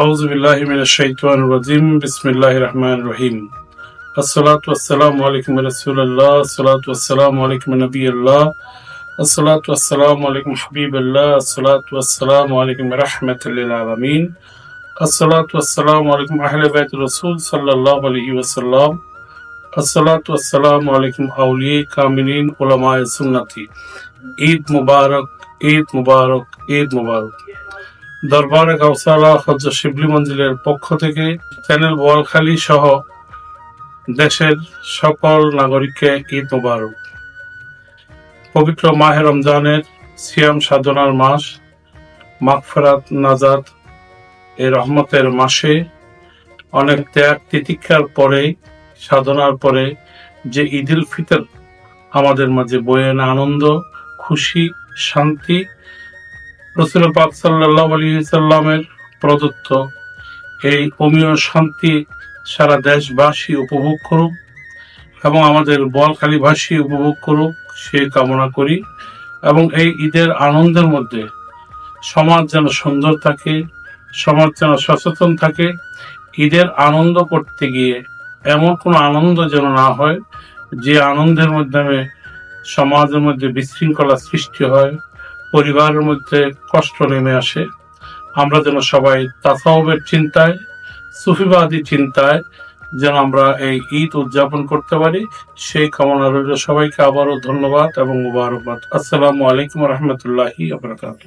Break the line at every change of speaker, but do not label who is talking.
أعوذ بالله من الشيطان الرجيم. بسم الله الرحمن الرحيم. الصلاة والسلام عليكم رسول الله. الصلاة والسلام عليكم نبي الله. الصلاة والسلام عليكم حبيب الله. الصلاة والسلام عليكم رحمة للعالمين. الصلاة والسلام عليكم أهل بيت الرسول صلى الله عليه وسلم. الصلاة والسلام عليكم أولياء كاملين علماء سنتي عيد مبارك عيد مبارك عيد مبارك. দরবারে গাউসালা হজ শিবলি মঞ্জিলের পক্ষ থেকে চ্যানেল বোয়ালখালী সহ দেশের সকল নাগরিককে ঈদ মুবারক। পবিত্র মাহে রমজানের সিয়াম সাধনার মাস, মাগফেরাত নাজাদ এই রহমতের মাসে অনেক ত্যাগ তিতিক্ষার পরে, সাধনার পরে যে ঈদুল ফিতর আমাদের মাঝে বয়ে আনে আনন্দ, খুশি, শান্তি রসুল পাক সাল্লাহ আলী সাল্লামের প্রদত্ত এই অমীয় শান্তি সারা দেশবাসী উপভোগ করুক এবং আমাদের বলখালীবাসী উপভোগ করুক, সে কামনা করি এবং এই ঈদের আনন্দের মধ্যে সমাজ যেন সুন্দর থাকে, সমাজ যেন সচেতন থাকে, ঈদের আনন্দ করতে গিয়ে এমন কোনো আনন্দ যেন না হয় যে আনন্দের মাধ্যমে সমাজের মধ্যে বিশৃঙ্খলা সৃষ্টি হয়। পরিবারের মধ্যে কষ্ট নেমে আসে। আমরা যেন সবাই তাসাউবের চিন্তায়, সুফিবাদী চিন্তায় যেন আমরা এই ঈদ উদযাপন করতে পারি। সেই কামনা রইল সবাইকে। আবারও ধন্যবাদ এবং মুবারকবাদ। আসসালামু আলাইকুম রহমতুল্লাহি আবরকাত